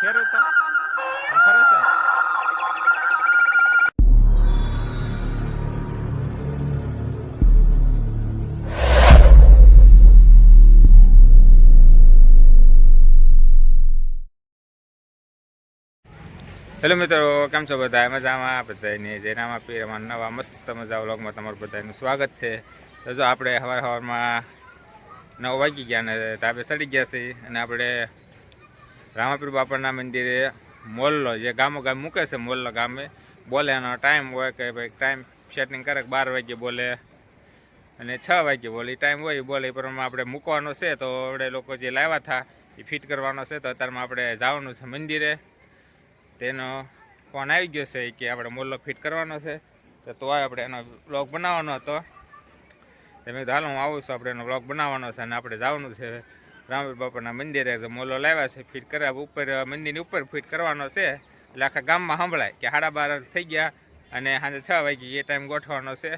ખેડૂતો ખરો છે? હેલો મિત્રો, કેમ છો બધા? મજામાં? બધાને જેનામાં આપી અમારા નવા મસ્ત મજા વ્લોગમાં તમારું બધાનું સ્વાગત છે. તો જો આપણે હવાર હવારમાં નવ વાગી ગયા ને તાબે સડી ગયા છીએ અને આપણે રામાપીર બાપાના મંદિરે મોલ્લો જે ગામો ગામ મૂકે છે, મોલ્લો ગામે. બોલે એનો ટાઈમ હોય કે ભાઈ ટાઈમ સેટિંગ કરે બાર વાગે બોલે અને છ વાગે બોલે. ટાઈમ હોય એ બોલે. એ પ્રમાણે આપણે મૂકવાનો છે તો આપણે લોકો જે લાવ્યા હતા એ ફિટ કરવાનો છે તો અત્યારમાં આપણે જવાનું છે મંદિરે. તેનો ફોન આવી ગયો છે કે આપણે મોલ્લો ફિટ કરવાનો છે. તો તો આપણે એનો બ્લોગ બનાવવાનો હતો. તમે કીધું હાલો હું આવું છું, આપણે એનો બ્લોગ બનાવવાનો છે અને આપણે જવાનું છે રામવીર બાપાના મંદિરે જે મોલ્લો લાવ્યા છે, ફિટ કરવા ઉપર મંદિરની ઉપર ફિટ કરવાનો છે. એટલે આખા ગામમાં સંભળાય કે સાડા બાર થઈ ગયા અને સાંજે છ વાગી એ ટાઈમ ગોઠવાનો છે.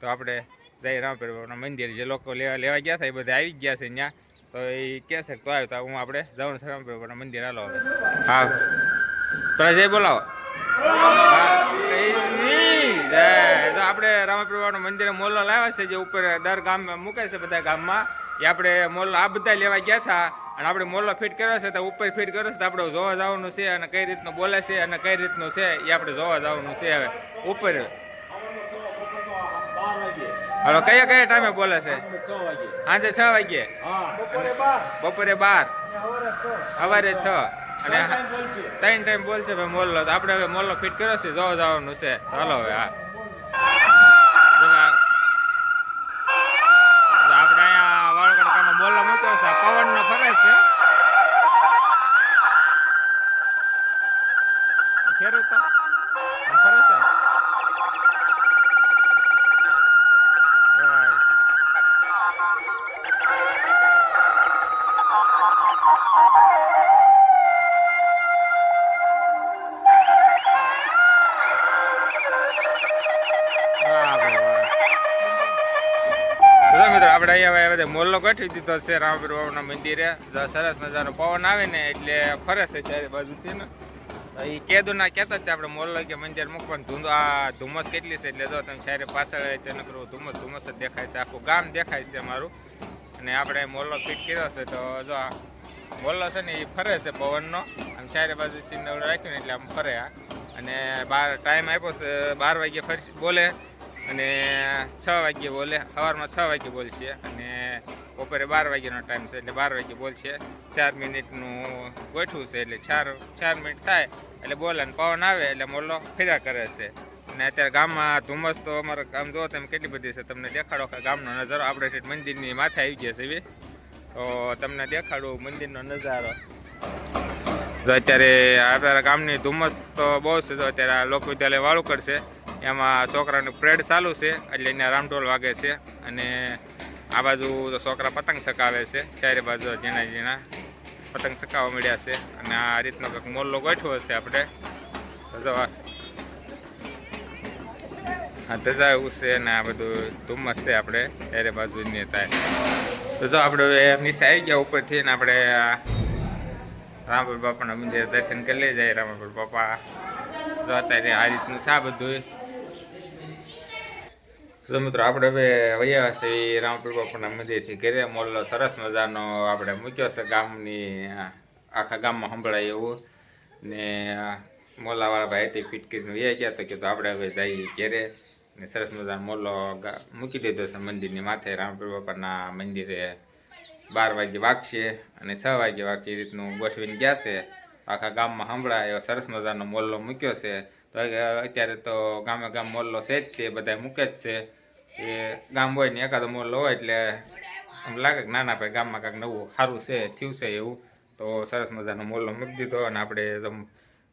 તો આપણે જઈ રામપીર બાપાના મંદિર, જે લોકો લેવા લેવા ગયા હતા એ બધા આવી ગયા છે ત્યાં. તો એ કહે છે તો આવ્યો તો હું આપણે જવાનું છે રામપીર બાપાના મંદિર. હાલો હવે. હા. પેલા જય બોલાવો આપણે રામાપીર બાબાના મંદિરે મોલ્લો લાવ્યા છે, જે ઉપર દર ગામમાં મૂકે છે બધા ગામમાં. એ આપણે મોલ આ બધા લેવા ગયા હતા અને આપણે મોલો ફિટ કર્યો છે તો ઉપર ફિટ કર્યો છે તો આપણે જોવા જવાનું છે અને કઈ રીતનું બોલે છે અને કઈ રીતનું છે એ આપણે જોવા જવાનું છે હવે. ઉપર. હલો, કયા કયા ટાઈમે બોલે છે? વાગે સાંજે છ વાગ્યે. બપોરે બાર. સવારે છ. અને ત્રણ ટાઈમ બોલશે ભાઈ મોલ્લો તો આપણે હવે મોલ્લો ફિટ કર્યો છે, જોવા જવાનું છે. હાલો હવે, હા. આપણે અહીંયા હવે બધે મોલ્લો ગોઠવી દીધો છે રામપીર બાબાના મંદિરે. સરસ મજાનો પવન આવે ને એટલે ફરે છે ચારે બાજુથી ને. એ એ કેદુના કહેતો જ આપણે મોલ્લો કે મંદિર મૂકવાનું. ધૂંધો આ ધુમ્મસ કેટલી છે એટલે જો તમે શાયરે પાછળ તેને કરવું ધુમ્મસ ધુમ્મસ જ દેખાય છે. આખું ગામ દેખાય છે મારું અને આપણે મોલ્લો ફિટ કર્યો છે. તો જો આ મોલ્લો છે ને એ ફરે છે પવનનો. આમ ચારે બાજુ નવડો રાખ્યું ને એટલે આમ ફરે આ. અને બાર ટાઈમ આપ્યો છે બાર વાગ્યે ફરી બોલે. અને છ વાગ્યે બોલે, સવારમાં છ વાગ્યે બોલશે અને બપોરે બાર વાગ્યાનો ટાઈમ છે એટલે બાર વાગ્યે બોલશે. ચાર મિનિટનું ગોઠવું છે એટલે ચાર ચાર મિનિટ થાય એટલે બોલે અને પવન આવે એટલે મોલો ફેર્યા કરે છે. અને અત્યારે ગામમાં ધુમ્મસ તો અમારે ગામ જો તમે કેટલી બધી છે, તમને દેખાડો કે ગામનો નજારો. આપણે ઠેઠ મંદિરની માથે આવી ગયા છે, એવી. તો તમને દેખાડું મંદિરનો નજારો. તો અત્યારે આપણા ગામની ધુમ્મસ તો બહુ છે તો અત્યારે આ લોક વિદ્યાલય વાળું કરશે એમાં છોકરાનું પ્રેડ ચાલુ છે, એટલે એને રામઢોલ વાગે છે અને આ બાજુ છોકરા પતંગ ચકાવે છે, ચારે બાજુ ઝીણા ઝીણા પતંગ ચકાવવા મળ્યા છે અને આ રીતનો કંઈક મોલ્લો ગોઠવો છે આપણે. જો આ આ ધજા એવું છે ને આ બધું ધુમ્મસ છે આપણે, ચારે બાજુ થાય. તો જો આપણે નીચે આવી ગયા ઉપરથી ને આપણે રામપુર બાપાના મંદિરે દર્શન કરી લઈ જાય રામપુર બાપા. તો અત્યારે આ રીતનું છે આ બધું. તો મિત્રો, આપણે હવે વૈયા શ્રી રામપુર બાપાના મંદિરથી ઘેરે. મોલ્લો સરસ મજાનો આપણે મૂક્યો છે ગામની આખા ગામમાં સંભળાય એવું. ને મોલાવાળા ભાઈથી ફિટ કરીને વૈયા ગયા તો કીધું આપણે હવે જઈએ ઘેરે. ને સરસ મજાનો મોલ્લો મૂકી દીધો છે મંદિરની માથે. રામપુર બાપાના મંદિરે બાર વાગે વાગશે અને છ વાગે વાગશે એ રીતનું ગોઠવીને ગયા છે. આખા ગામમાં સંભળાય એવો સરસ મજાનો મોલ્લો મૂક્યો છે. તો અત્યારે તો ગામે ગામ મોલ્લો છે જ તે બધા મૂકે જ છે. એ ગામ હોય ને એકાદો મોલ હોય એટલે આમ લાગે કે નાના ભાઈ, ગામમાં કાંઈક નવું સારું છે, થયું છે એવું. તો સરસ મજાનો મોલ્લો મૂકી દીધો અને આપણે તો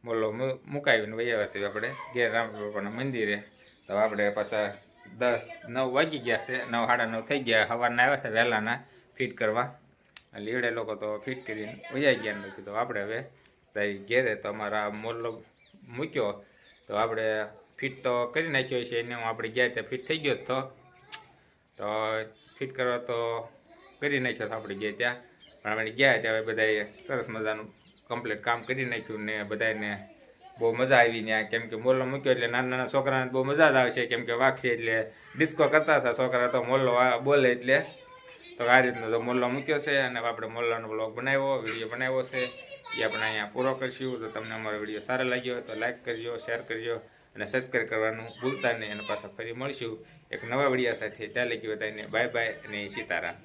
મોલ્લો મુ- મુકાવીને આવ્યા છીએ આપણે. ઘેર રામ બાપાના મંદિરે. તો આપણે પાછા દસ, નવ વાગી ગયા છે. નવ, સાડા નવ થઈ ગયા. સવારના આવ્યા છે વહેલાના ફિટ કરવા. લીવડે લોકો તો ફિટ કરીને વૈયા ગયા નથી તો આપણે હવે જઈ ઘેરે તો અમારા મોલ્લો મૂક્યો. તો આપણે ફિટ તો કરી નાખ્યો છે એને હું આપણે ગયા ત્યાં ફિટ થઈ ગયો હતો તો. તો ફિટ કરવા તો કરી નાખ્યો તો આપણે ગયા ત્યાં. પણ આપણે ગયા ત્યાં બધાએ સરસ મજાનું કમ્પ્લીટ કામ કરી નાખ્યું ને બધાને બહુ મજા આવી ત્યાં કેમ કે મોલ્લો મૂક્યો એટલે નાના નાના છોકરાને બહુ મજા જ આવશે, કેમ કે વાગશે એટલે ડિસ્કો કરતા હતા, છોકરા તો મોલ્લો બોલે એટલે. તો આ રીતનો તો મોલ્લો મૂક્યો છે અને આપણે મોલ્લાનો બ્લોગ બનાવ્યો વીડિયો બનાવ્યો છે. એ આપણે અહીંયા પૂરો કરશું. જો તમને અમારો વીડિયો સારો લાગ્યો તો લાઈક કરજો શેર કરજો. અને સબસ્ક્રાઈબ કરવાનું ભૂલતા નહીં. અને પાછા ફરી મળીશું. એક નવા વીડિયો સાથે. ત્યાં લગી બધાને બાય બાય અને સીતારામ.